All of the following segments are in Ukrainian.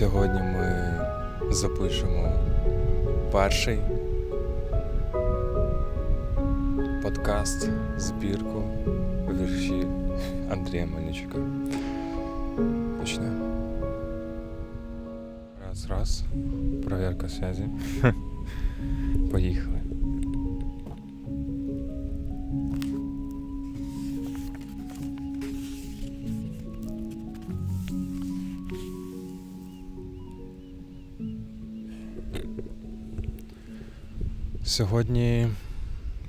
сьогодні ми запишемо перший подкаст збірку вірші Андрія Мельничука. Почнемо. Раз, раз. Проверка связі. Поїхали. Сьогодні,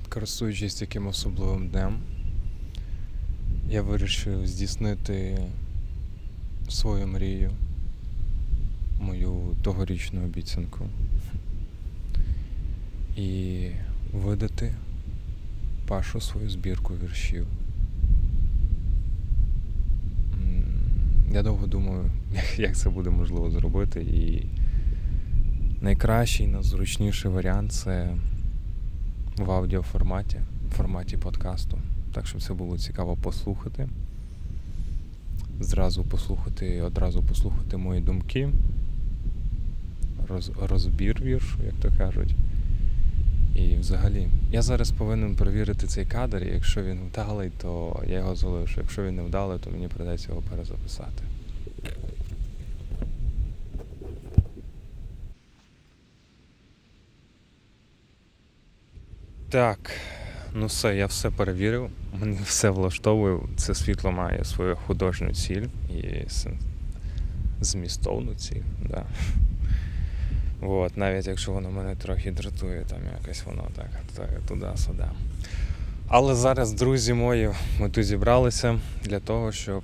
користуючись таким особливим днем, я вирішив здійснити свою мрію, мою тогорічну обіцянку і видати Пашу свою збірку віршів. Я довго думаю, як- це буде можливо зробити, і найкращий, найзручніший варіант це в аудіоформаті, в форматі подкасту. Так, щоб це було цікаво послухати. Зразу послухати, одразу послухати мої думки, роз, розбір віршу, як то кажуть. І взагалі, я зараз повинен перевірити цей кадр, і якщо він вдалий, то я його залишу. Якщо він не вдалий, то мені придеться його перезаписати. Так, ну все, я все перевірив. Мені все влаштовує. Це світло має свою художню ціль і змістовну ціль. Да. От, навіть якщо воно мене трохи дратує, там якось воно так, так туди-сюди. Але зараз, друзі мої, ми тут зібралися для того, щоб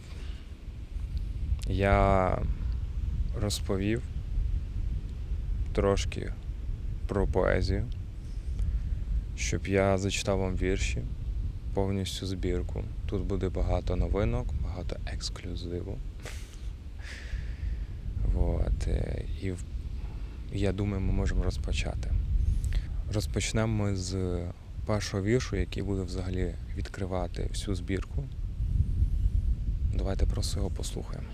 я розповів трошки про поезію, щоб я зачитав вам вірші, повністю збірку. Тут буде багато новинок, багато ексклюзиву. Вот. е, І я думаю, ми можемо розпочати. Розпочнемо ми з першого віршу, який буде взагалі відкривати всю збірку. Давайте просто його послухаємо.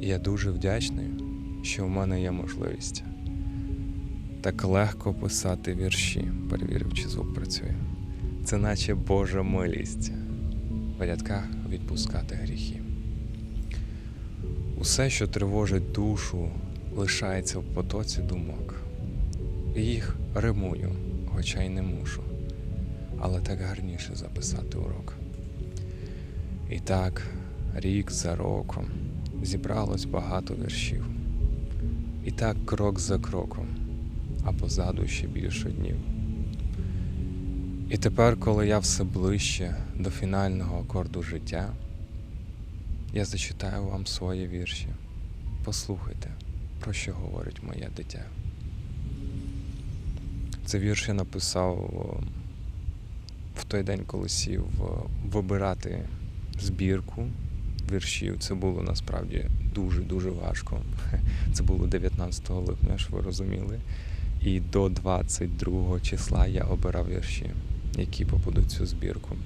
Я дуже вдячний, що в мене є можливість так легко писати вірші, перевірив, чи звук працює. Це наче Божа милість в рядках відпускати гріхи. Усе, що тривожить душу, лишається в потоці думок. І їх римую, хоча й не мушу, але так гарніше записати урок. І так, рік за роком зібралось багато віршів. І так крок за кроком, а позаду ще більше днів. І тепер, коли я все ближче до фінального акорду життя, я зачитаю вам свої вірші. Послухайте, про що говорить моє дитя. Це вірш я написав в той день, коли сів вибирати збірку віршів. Це було насправді дуже-дуже важко. Це було 19 липня, щоб ви розуміли. І до 22 числа я обирав вірші, які попадуть в цю збірку.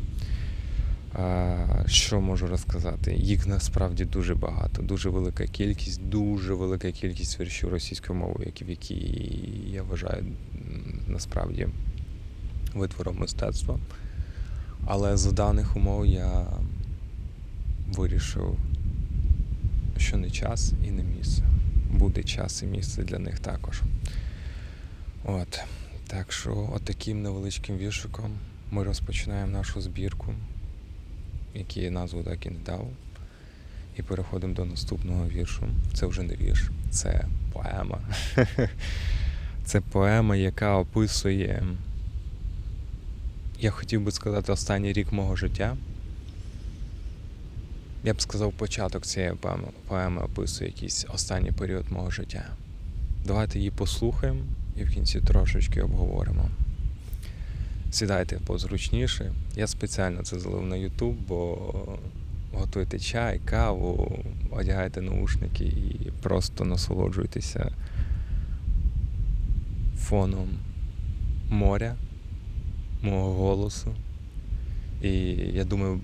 Що можу розказати? Їх насправді дуже багато, дуже велика кількість, дуже велика кількість віршів російською мовою, які я вважаю насправді витвором мистецтва. Але за даних умов я вирішив, що не час і не місце. Буде час і місце для них також. От. Так що, от невеличким віршиком ми розпочинаємо нашу збірку, який я назву так і не дав. І переходимо до наступного віршу. Це вже не вірш, це поема. Це поема, яка описує, я хотів би сказати, останній рік мого життя. Я б сказав, початок цієї поеми, описує якийсь останній період мого життя. Давайте її послухаємо і в кінці трошечки обговоримо. Сідайте позручніше. Я спеціально це залив на YouTube, бо готуйте чай, каву, одягайте наушники і просто насолоджуйтеся фоном моря мого голосу. І я думаю,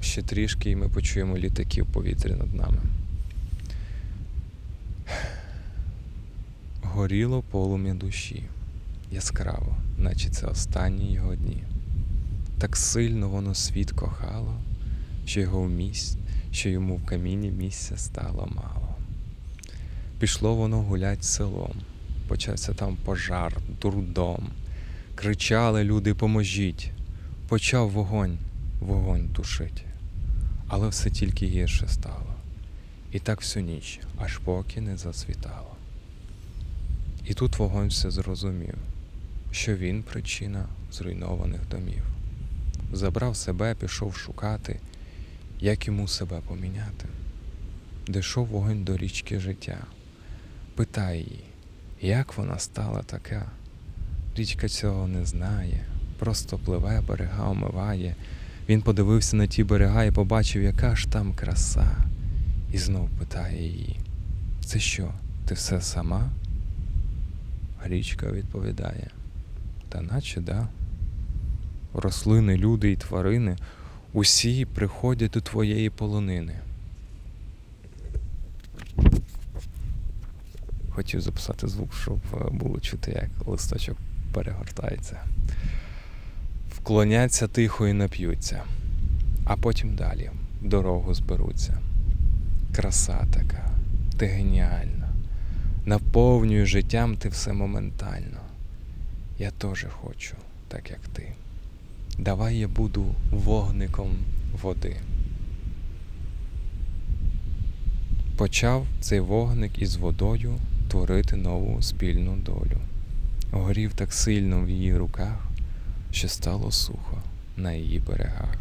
ще трішки і ми почуємо літаки в повітрі над нами. Горіло полум'я душі яскраво, наче це останні його дні. Так сильно воно світ кохало, що його в місць, що йому в каміні місця стало мало. Пішло воно гулять селом, почався там пожар, дурдом. Кричали люди, поможіть. Почав вогонь, вогонь тушить. Але все тільки гірше стало. І так всю ніч, аж поки не засвітало. І тут вогонь все зрозумів, що він причина зруйнованих домів. Забрав себе, пішов шукати, як йому себе поміняти. Дійшов вогонь до річки життя, питає її, як вона стала така. Річка цього не знає, просто пливе, берега омиває. Він подивився на ті берега і побачив, яка ж там краса, і знов питає її: Це що, ти все сама? Річка відповідає: Та наче да. Рослини, люди і тварини усі приходять до твоєї полонини. Хотів записати звук, щоб е, було чути, як листочок перегортається. Вклоняться тихо і нап'ються, а потім далі дорогу зберуться. Краса така, ти геніальна, наповнюю життям ти все моментально. Я теж хочу, так як ти. Давай я буду вогником води. Почав цей вогник із водою творити нову спільну долю. Горів так сильно в її руках, що стало сухо на її берегах.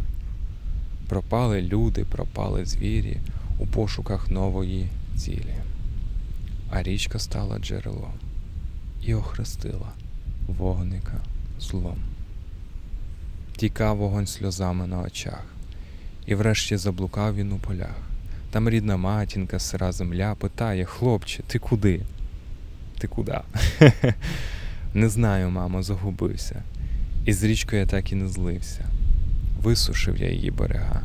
Пропали люди, пропали звірі у пошуках нової цілі. А річка стала джерелом і охрестила вогника злом. Тікав вогонь сльозами на очах, і врешті заблукав він у полях. Там рідна матінка, сира земля, питає, хлопче, ти куди? Ти куди? Не знаю, мамо, загубився. І з річкою я так і не злився. Висушив я її берега.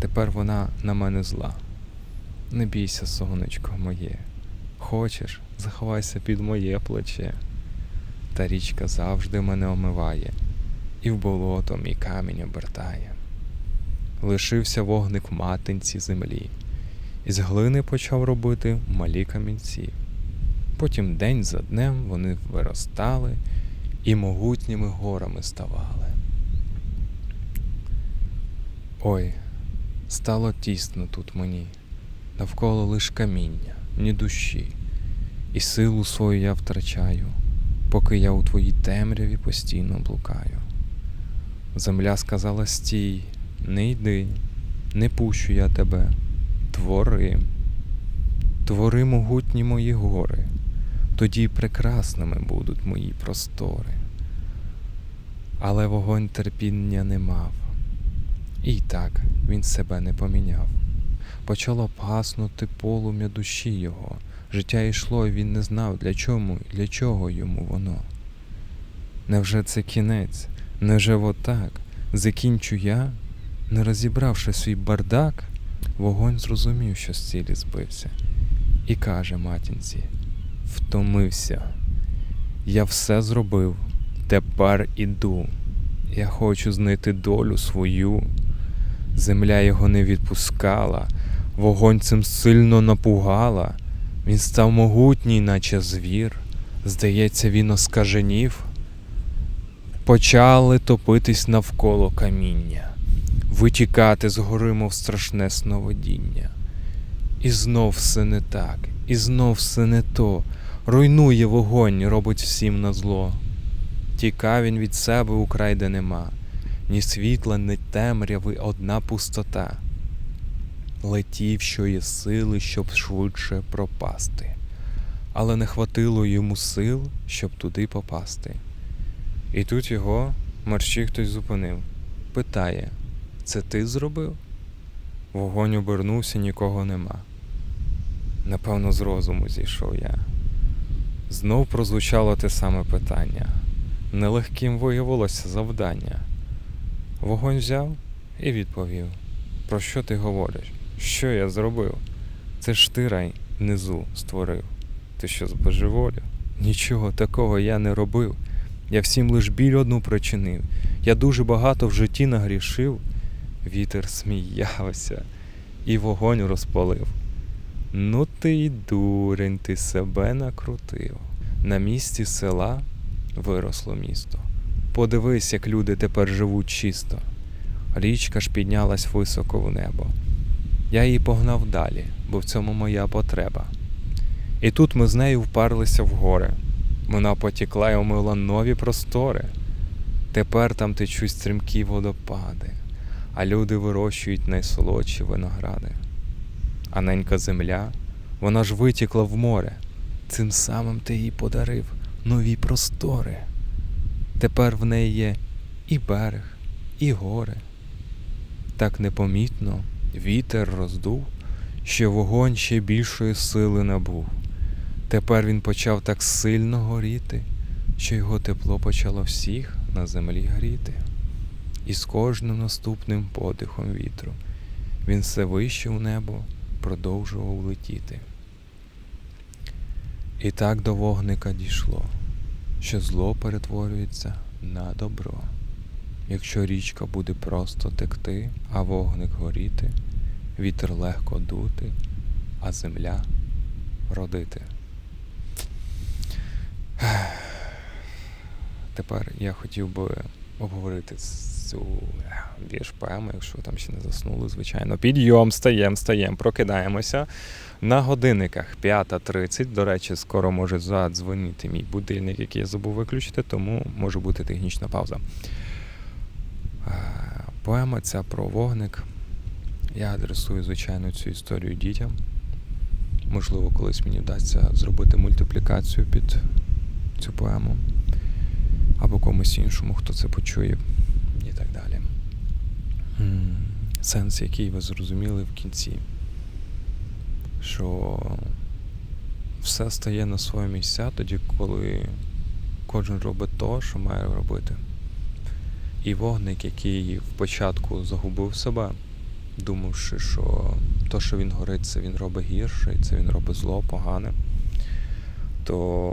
Тепер вона на мене зла. Не бійся, сонечко моє. Хочеш, заховайся під моє плече. Та річка завжди мене омиває, і в болото мій камінь обертає. Лишився вогник в матинці землі, і з глини почав робити малі камінці. Потім день за днем вони виростали і могутніми горами ставали. Ой, стало тісно тут мені, навколо лиш каміння, ні душі, і силу свою я втрачаю, поки я у твоїй темряві постійно блукаю. Земля сказала стій, не йди, не пущу я тебе, твори, твори могутні мої гори, тоді прекрасними будуть мої простори. Але вогонь терпіння не мав, і так він себе не поміняв. Почало гаснути полум'я душі його. Життя йшло, і він не знав, для чому, для чого йому воно. Невже це кінець? Невже отак? Закінчу я, не розібравши свій бардак, вогонь зрозумів, що з цілі збився, і каже матінці: Втомився. Я все зробив, тепер іду. Я хочу знайти долю свою. Земля його не відпускала, вогонь цим сильно напугала. Він став могутній, наче звір. Здається, він оскаженів. Почали топитись навколо каміння, витікати з гори, мов страшне сновидіння. І знов все не так, і знов все не то. Руйнує вогонь, робить всім на зло. Тікав він від себе у край, де нема, ні світла, ні темряви, одна пустота. Летів, що є сили, щоб швидше пропасти, але не хватило йому сил, щоб туди попасти. І тут його мерщій хтось зупинив. Питає: Це ти зробив? Вогонь обернувся, нікого нема. Напевно, з розуму зійшов я. Знов прозвучало те саме питання. Нелегким виявилося завдання. Вогонь взяв і відповів: Про що ти говориш? Що я зробив? Це ж ти рай низу створив. Ти що збожеволів? Нічого такого я не робив. Я всім лиш біль одну причинив. Я дуже багато в житті нагрішив. Вітер сміявся і вогонь розпалив. Ну ти й дурень, ти себе накрутив. На місці села виросло місто. Подивись, як люди тепер живуть чисто. Річка ж піднялась високо в небо. Я її погнав далі, бо в цьому моя потреба. І тут ми з нею вперлися в гори. Вона потікла й омила нові простори. Тепер там течуть стрімкі водопади, а люди вирощують найсолодші виногради. А ненька земля, вона ж витікла в море. Цим самим ти їй подарив нові простори. Тепер в неї є і берег, і гори. Так непомітно вітер роздув, що вогонь ще більшої сили набув. Тепер він почав так сильно горіти, що його тепло почало всіх на землі гріти. І з кожним наступним подихом вітру він все вище у небо продовжував летіти. І так до вогника дійшло, що зло перетворюється на добро. Якщо річка буде просто текти, а вогник горіти, вітер легко дути, а земля родити. Тепер я хотів би обговорити цю вірш поему, якщо там ще не заснули, звичайно. Підйом, стаєм, стаєм, прокидаємося. На годинниках 5.30. До речі, скоро може задзвонити мій будильник, який я забув виключити, тому може бути технічна пауза. Е, Поема ця про вогник. Я адресую, звичайно, цю історію дітям. Можливо, колись мені вдасться зробити мультиплікацію під цю поему. Або комусь іншому, хто це почує, і так далі. Сенс, який ви зрозуміли в кінці, що все стає на свої місця тоді, коли кожен робить то, що має робити. І вогник, який в початку загубив себе, думавши, що то, що він горить, це він робить гірше, і це він робить зло, погане, то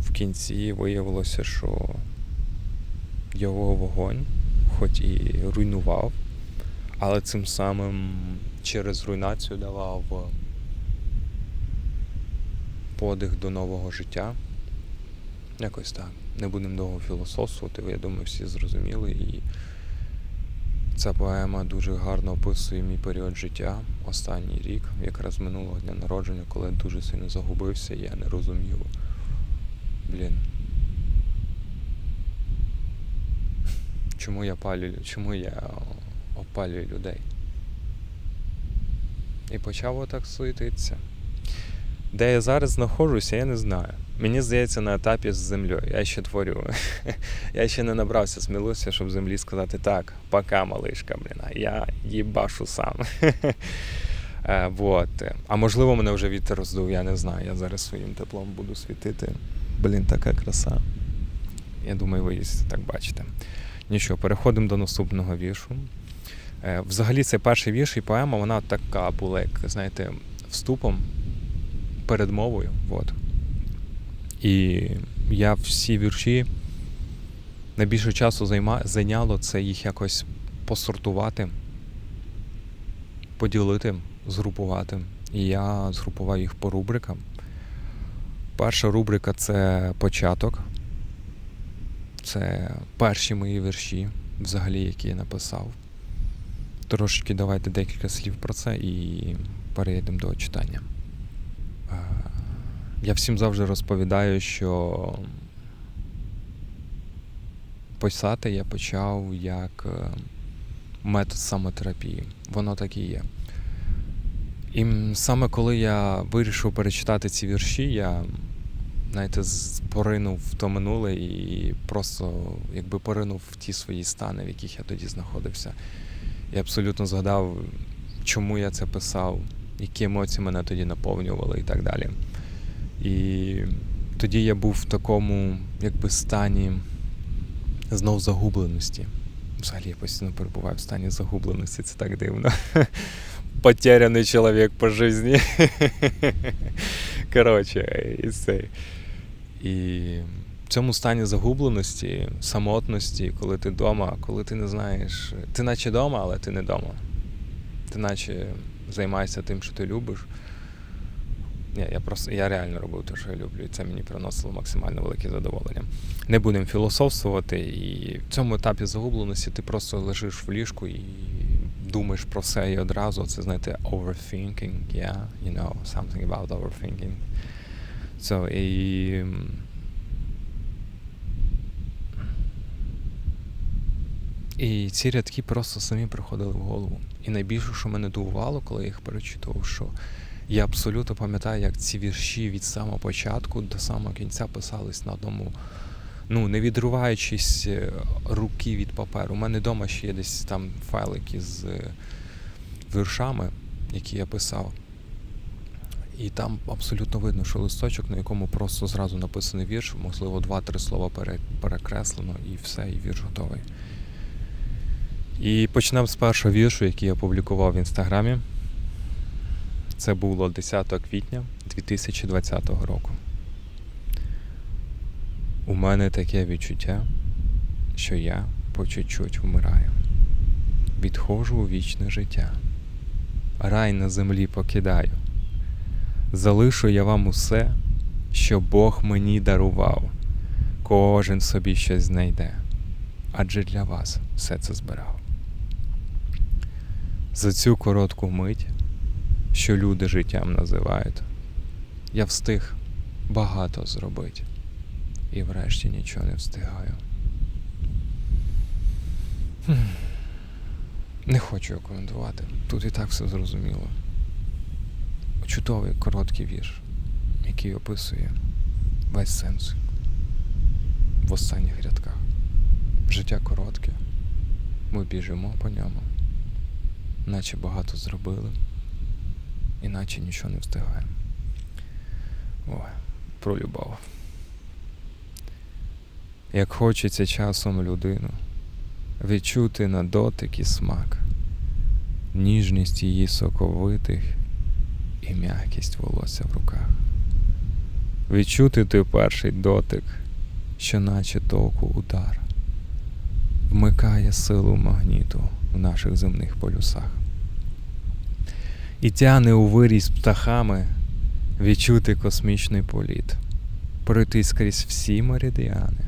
в кінці виявилося, що його вогонь, хоч і руйнував, але цим самим через руйнацію давав подих до нового життя. Якось так. Не будемо довго філософствувати, я думаю, всі зрозуміли. І ця поема дуже гарно описує мій період життя, останній рік, якраз минулого дня народження, коли я дуже сильно загубився, я не розумів. Блін. Чому я палю, чому я опалюю людей? І почав отак суетитися. Де я зараз знаходжуся, я не знаю. Мені здається, на етапі з землею. Я ще творю. я ще не набрався сміливості, щоб землі сказати так, пока, малишка, блін, я їбашу сам. Е, вот. А можливо, мене вже вітер роздув, я не знаю. Я зараз своїм теплом буду світити. Блін, така краса. Я думаю, ви її так бачите. Нічого, переходимо до наступного віршу. Е, Взагалі, цей перший вірш і поема, вона така була, як, знаєте, вступом, передмовою. От. І я всі вірші найбільше часу займа, зайняло це їх якось посортувати, поділити, згрупувати. І я згрупував їх по рубрикам. Перша рубрика це початок. Це перші мої вірші, взагалі, які я написав. Трошечки давайте декілька слів про це і перейдемо до читання. Е, Я всім завжди розповідаю, що писати я почав як е, метод самотерапії. Воно так і є. І саме коли я вирішив перечитати ці вірші, я знаєте, поринув в то минуле і просто якби поринув в ті свої стани, в яких я тоді знаходився. І абсолютно згадав, чому я це писав, які емоції мене тоді наповнювали і так далі. І тоді я був в такому якби стані знов загубленості. Взагалі я постійно перебуваю в стані загубленості, це так дивно. Потеряний чоловік по житті. Коротше, і це. І в цьому стані загубленості, самотності, коли ти вдома, коли ти не знаєш, ти наче вдома, але ти не вдома. Ти наче займаєшся тим, що ти любиш. Ні, я просто я реально робив те, що я люблю, і це мені приносило максимально велике задоволення. Не будемо філософствувати, і в цьому етапі загубленості ти просто лежиш в ліжку і думаєш про все і одразу. Це знаєте, overthinking, yeah, you know, something about overthinking. So, м, І ці рядки просто самі приходили в голову. І найбільше, що мене дивувало, коли я їх перечитував, що я абсолютно пам'ятаю, як ці вірші від самого початку до самого кінця писались на одному, ну, не відриваючись е, руки від паперу. У мене вдома ще є десь там файлики з е, віршами, які я писав. І там абсолютно видно, що листочок, на якому просто зразу написаний вірш, можливо, два-три слова перекреслено, і все, і вірш готовий. І почнемо з першого віршу, який я опублікував в інстаграмі. Це було 10 квітня 2020 року. У мене таке відчуття, що я по чуть-чуть вмираю. Відходжу у вічне життя. Рай на землі покидаю. Залишу я вам усе, що Бог мені дарував. Кожен собі щось знайде, адже для вас все це збирав. За цю коротку мить, що люди життям називають, я встиг багато зробити, і врешті нічого не встигаю. Не хочу коментувати. Тут і так все зрозуміло. Чудовий короткий вірш, який описує весь сенс в останніх рядках. Життя коротке, ми біжимо по ньому, наче багато зробили, іначе нічого не встигаємо. Ой, про любов. Як хочеться часом людину відчути на дотик і смак, ніжність її соковитих і м'якість волосся в руках. Відчути той перший дотик, що наче току удар, вмикає силу магніту в наших земних полюсах. І тяне у вирій птахами відчути космічний політ, пройти скрізь всі меридіани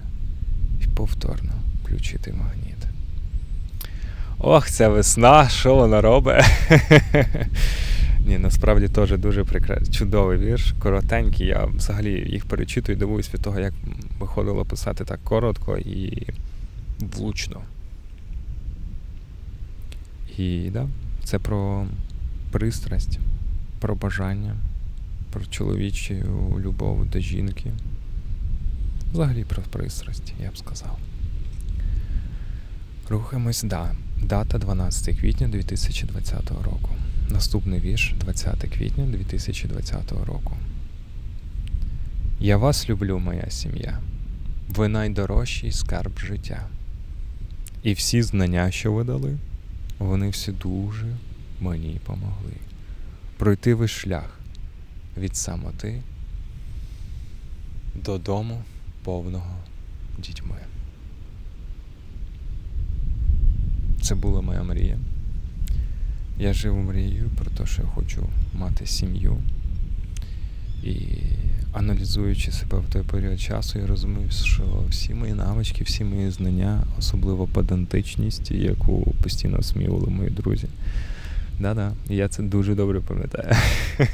і повторно включити магніт. Ох, ця весна, що вона робить? Ні, насправді теж дуже прекрасний, чудовий вірш, коротенький. Я взагалі їх перечитую, дивуюсь від того, як виходило писати так коротко і влучно. І да, це про пристрасть, про бажання, про чоловічу любов до жінки. Взагалі про пристрасть, я б сказав. Рухаємось да. Дата 12 квітня 2020 року. Наступний вірш 20 квітня 2020 року. Я вас люблю, моя сім'я. Ви найдорожчий скарб життя. І всі знання, що ви дали, вони всі дуже мені помогли. Пройти весь шлях від самоти додому повного дітьми. Це була моя мрія. Я жив мрією про те, що я хочу мати сім'ю. І аналізуючи себе в той період часу, я розумів, що всі мої навички, всі мої знання, особливо педантичність, яку постійно сміювали мої друзі. Да-да, я це дуже добре пам'ятаю.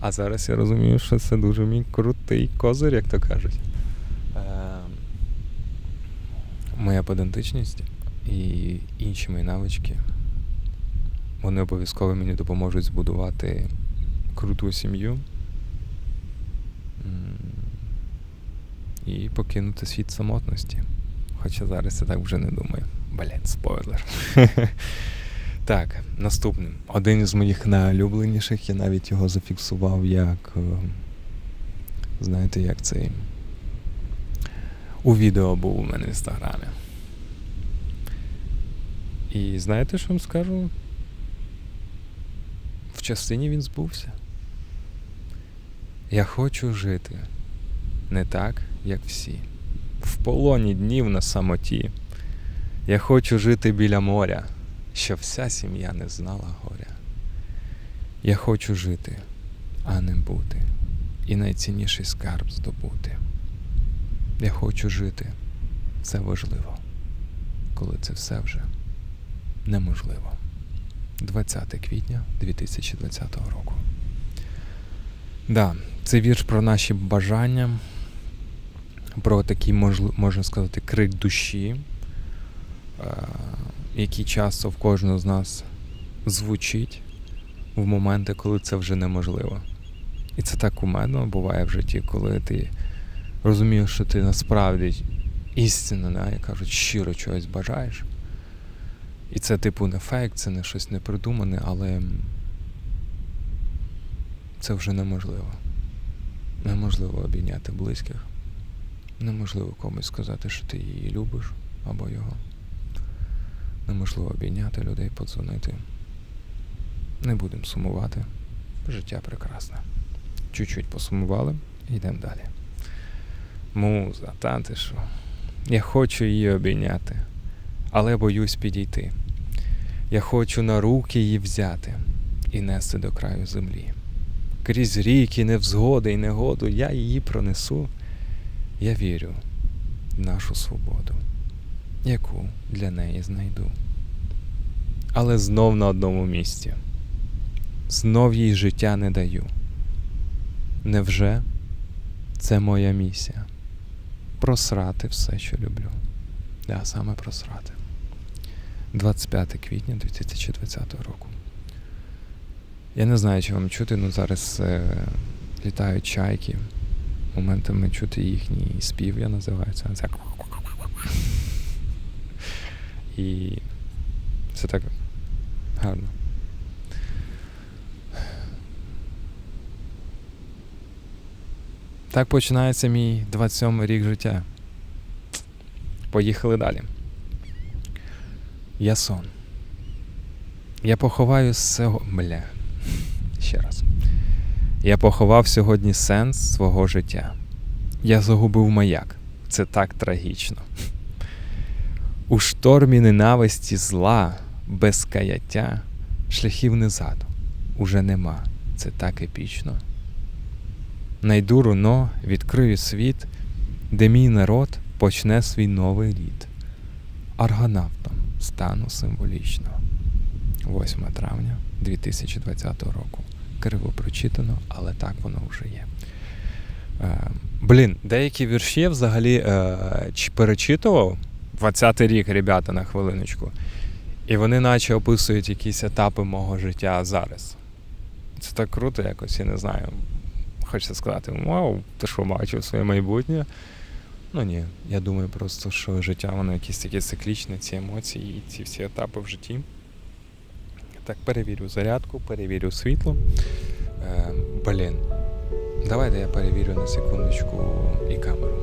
А зараз я розумію, що це дуже мій крутий козир, як то кажуть. Ем, Моя педантичність і інші мої навички, вони обов'язково мені допоможуть збудувати круту сім'ю і покинути світ самотності. Хоча зараз я так вже не думаю. Блять, спойлер. Так, наступним. Один із моїх найулюбленіших, я навіть його зафіксував як. е, Знаєте, як цей у відео був у мене в інстаграмі. І знаєте, що вам скажу? Частині він збувся. Я хочу жити не так, як всі. В полоні днів на самоті. Я хочу жити біля моря, щоб вся сім'я не знала горя. Я хочу жити, а не бути, і найцінніший скарб здобути. Я хочу жити. Це важливо, коли це все вже неможливо. 20 квітня 2020 року. Да, це вірш про наші бажання, про такий, можна сказати, крик душі, е, який часто в кожного з нас звучить в моменти, коли це вже неможливо. І це так кумедно буває в житті, коли ти розумієш, що ти насправді істинно, як кажуть, щиро чогось бажаєш. І це, типу, не фейк, це не щось непридумане, але це вже неможливо. Неможливо обійняти близьких. Неможливо комусь сказати, що ти її любиш або його. Неможливо обійняти людей, подзвонити. Не будемо сумувати. Життя прекрасне. Чуть-чуть посумували і йдемо далі. Муза, та що? Я хочу її обійняти, але боюсь підійти. Я хочу на руки її взяти і нести до краю землі. Крізь ріки, невзгоди і негоду я її пронесу. Я вірю в нашу свободу, яку для неї знайду. Але знов на одному місці. Знов їй життя не даю. Невже це моя місія? Просрати все, що люблю. Да, саме просрати. 25 квітня 2020 року. Я не знаю, чи вам чути, але зараз е, літають чайки. Моментами чути їхній спів, я називаю це. Це І це так гарно. Так починається мій 27 рік життя. Поїхали далі. Я сон. Я поховаю з. Бля. Ще раз. Я поховав сьогодні сенс свого життя. Я загубив маяк. Це так трагічно. У штормі ненависті зла, без каяття, шляхів незаду уже нема. Це так епічно. Найду руно, відкрию світ, де мій народ почне свій новий рід. Аргонавтом стану символічно. 8 травня 2020 року. Криво прочитано, але так воно вже є. Е, блін, деякі вірші я взагалі е, перечитував 20-й рік, ребята, на хвилиночку. І вони наче описують якісь етапи мого життя зараз. Це так круто якось, я не знаю. Хочеться сказати, вау, ти що бачив своє майбутнє? Ну ні, я думаю просто, що життя воно якесь таке циклічне, ці емоції і ці всі етапи в житті. Так, перевірю зарядку, перевірю світло. Е, блін. Давайте я перевірю на секундочку і камеру.